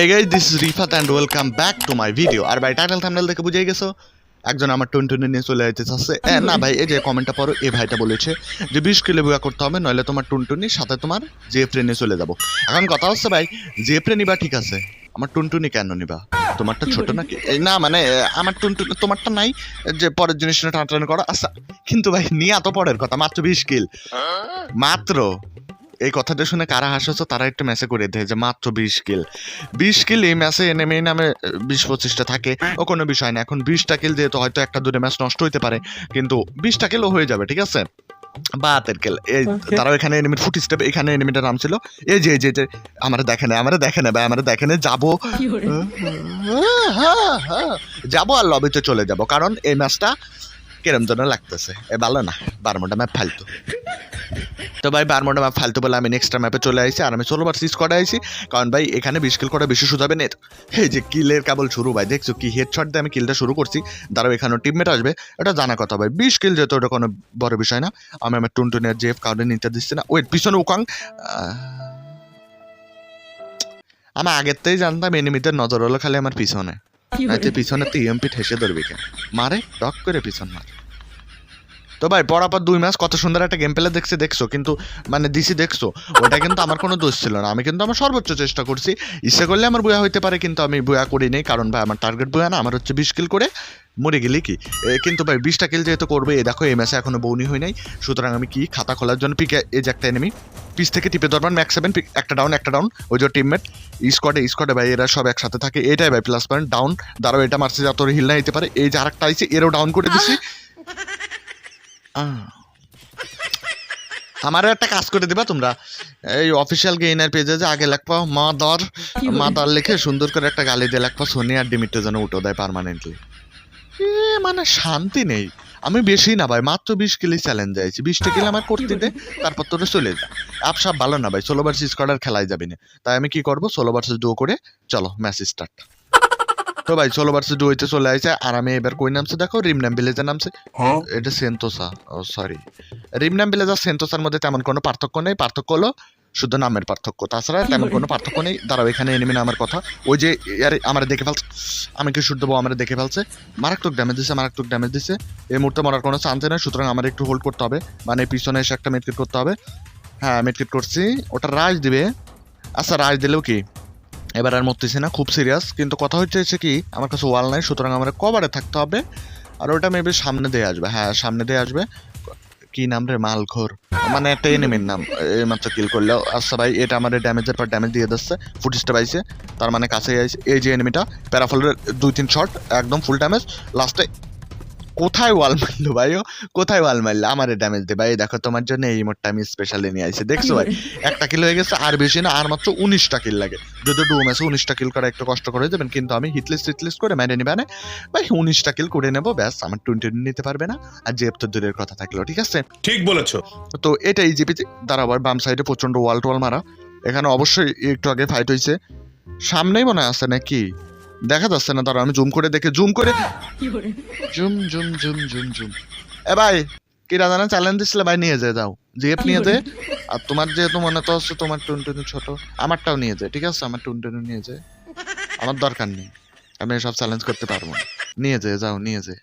Hey guys this is Rifat and welcome back to my video আর ভাই title thumbnail দেখে বুঝেই গেছো? একজন আমার টুনটুনি নিয়ে চলে যেতে এ, না ভাই এই যে কমেন্টটা পড়ো এই ভাইটা বলেছে যে বিশ কিলো বুয়া করতে হবে নইলে তোমার টুনটুনির সাথে তোমার যে নিয়ে চলে যাব। এখন কথা হচ্ছে ভাই যে নিবা ঠিক আছে আমার টুনটুনি কেন নিবা? তোমারটা ছোট নাকি? না মানে এ, আমার টুনটুনি তোমারটা নাই যে পরের জিনিসটা টানটান করো আচ্ছা। কিন্তু ভাই নিয়ে এত পরের কথা মাত্র বিশ কিল। মাত্র? এই কথাটা শুনে কারা হাসছো তারা একটু ম্যাসে করে দেয় যে মাত্র বিশ কিল বিশ কিল এই ম্যাচে এনিমি নামে বিশ পঁচিশটা থাকে ও কোনো বিষয় না। এখন বিশটা কিল যেহেতু হয়তো একটা দুটো ম্যাচ নষ্ট হইতে পারে কিন্তু বিশটা কিলও হয়ে যাবে ঠিক আছে? বাতের কেল এই. তারাও এখানে এনিমির ফুট স্টেপ এখানে এনিমিটার নাম ছিল এই যে যে যে আমার দেখে না আমার দেখে না ভাই আমার দেখে না যাব। যাব আর লবিতে চলে যাব কারণ এই ম্যাচটা কেরম যেন লাগতেছে। এ ভালো না বারমোটা ম্যাপ ফালতু। তো ভাই বারমোটা ম্যাপ ফালতু বলে আমি নেক্সট ম্যাপে চলে আসি আর আমি ষোলো বার সিজ করে আইছি। কারণ ভাই এখানে বিশ কিল করা বেশি সুযোগ হবে না এই যে কিলের কেবল শুরু ভাই দেখছ কি হেডশট দিয়ে আমি কিলটা শুরু করছি। দাঁড়াও এখানেও টিমমেট আসবে। এটা জানা কথা ভাই বিশ কিল যেহেতু ওটা কোনো বড় বিষয় না। আমি আমার টুনটুনের জেফ কাউন্টে নিতে দিচ্ছি না। ওয়েট পিছনে উকাং। আমি আগের থেকেই জানতাম এনিমিদের নজর হলো খালি আমার পিছনে। পিছনে তো ইএমপি ঠেসে ধরবি কেন মারে টক করে পিছন মারে। তো ভাই পরাপর দুই মাস কত সুন্দর একটা গেম প্লে দেখছে, দেখছ? কিন্তু মানে দিছি দেখছ, ওটা কিন্তু আমার কোনো দোষ ছিল না। আমি কিন্তু আমার সর্বোচ্চ চেষ্টা করছি। ইচ্ছে করলে আমার বয়া হইতে পারে, কিন্তু আমি বয়া করি নেই কারণ ভাই, আমার টার্গেট বয়া না, আমার হচ্ছে বিশ কিল করে মরে গেলি কি? কিন্তু ভাই, বিশটা কিল যেহেতু করবে, এ দেখো, এই ম্যাচে এখনও বৌনি হয় নাই। সুতরাং আমি কি, খাতা খোলার জন্য পিকে এই যে একটা এনিমি পিস থেকে টিপে ধরবেন ম্যাক্স সেভেন একটা ডাউন একটা ডাউন ওই যে টিমমেট স্কোয়াডে স্কোয়াডে ভাই, এরা সব একসাথে থাকে, এটাই ভাই প্লাস পয়েন্ট ডাউন দাঁড়াও, এটা মারছে যত হিল না হইতে পারে, এই যে আরেকটা আইছে, এরও ডাউন করে দিছি। আমারও একটা কাজ করে দিবা তোমরা। এই অফিসিয়াল গেইনার পেজে যে আগে লেখবা মা দর মা দর লিখে সুন্দর করে একটা গালি দিয়ে লেখবা সোনি আর ডিমিটে যেন উঠো দেয় পার্মানেন্টলি মানে শান্তি নেই। আমি বেশি না ভাই মাত্র বিশ কিলি চ্যালেঞ্জ যাইছি বিশটা কিলো আমার করতে দে তারপর তোরা চলে যা। আপসাপ ভালো না ভাই ষোলো ভার্সেস স্কোয়াডার খেলাই যাবি না। তাই আমি কি করব ষোলো ভার্সেস ডুও করে চলো ম্যাচ স্টার্ট তো ভাই ষোলো ভার্সেস ডুয়োতে চলে আসছে আর আমি এবার কই নামছে দেখো? রিমনাম ভিলেজের নামছে। এটা সেন্টোসা ও সরি রিমনাম ভিলেজ আর সেন্টোসার মধ্যে তেমন কোনো পার্থক্য নেই। পার্থক্য হলো শুধু নামের পার্থক্য। তাছাড়া তেমন কোনো পার্থক্য নেই। দাঁড়াও এখানে এনিমি নামের কথা। ওই যে আরে আমার দেখে ফেলছে। আমি কি শুট দেবো আমার দেখে ফেলছে? মারাত্মক ড্যামেজ দিছে মারাত্মক ড্যামেজ দিছে। এই মুহূর্তে মরার কোনো চান্স নেই। সুতরাং আমার একটু হোল্ড করতে হবে। মানে পিছনে এসে একটা মেডকিট করতে হবে। হ্যাঁ মেডকিট করছি। ওটা রাজ দিবে। আচ্ছা রাজ দিলেও কি? এবার আর মরতেছি না, খুব সিরিয়াস কিন্তু কথা হচ্ছে কি, আমার কাছে ওয়াল নাই, সুতরাং আমার কভারে থাকতে হবে। আর ওটা মেবি সামনে দিয়ে আসবে। হ্যাঁ সামনে দিয়ে আসবে। কি নাম রে? মালখোর মানে একটা এনিমির নাম। এই মাত্র কিল করলেও আচ্ছা ভাই, এটা আমার ড্যামেজের পর ড্যামেজ দিয়ে দিচ্ছে। ফুট স্টেপ আইছে তার মানে কাছে এই যে এনিমিটা প্যারাফলের দুই, তিন শট একদম ফুল ড্যামেজ লাস্টে কোথায় ওয়াল মারলো ভাই কোথায় ওয়াল মারলো? আমারে ড্যামেজ দে ভাই। দেখো তোমার জন্য এই মোটটা আমি স্পেশালি নিয়ে আইছি। দেখছ ভাই? একটা কিল হয়ে গেছে আর বেশি না আর মাত্র উনিশটা কিল লাগে। যদি ডু ম্যাচে উনিশটা কিল করা একটু কষ্ট করে যাবেন কিন্তু আমি হিটলিস্ট হিটলিস্ট করে মেনে নিবে না। ভাই উনিশটা কিল করে নেব ব্যাস আমার টোয়েন্টি নিতে পারবে না। আর জেব তো দূরের কথা থাকল ঠিক আছে? ঠিক বলেছ। তো এটাই জিপি দাঁড়াবার বাম সাইডে প্রচণ্ড ওয়াল টোয়াল মারা। এখানে অবশ্যই একটু আগে ফাইট হয়েছে সামনেই মনে আছে নাকি? দেখা যাচ্ছে না দাঁড়া আমি জুম করে দেখে, জুম করে। Zoom zoom zoom zoom zoom. এ ভাই, কি রাজানা চ্যালেঞ্জ দিছিলে? ভাই, নিয়ে যায় যাও জিএফ নিয়ে যায় আর তোমার যেহেতু মনে তো হচ্ছে তোমার টুনটুনি ছোট, আমারটাও নিয়ে যায়, ঠিক আছে? আমার টুনটুনি নিয়ে যায়। আমার দরকার নেই। আমি এসব চ্যালেঞ্জ করতে পারব নিয়ে যায় যাও, নিয়ে যায়।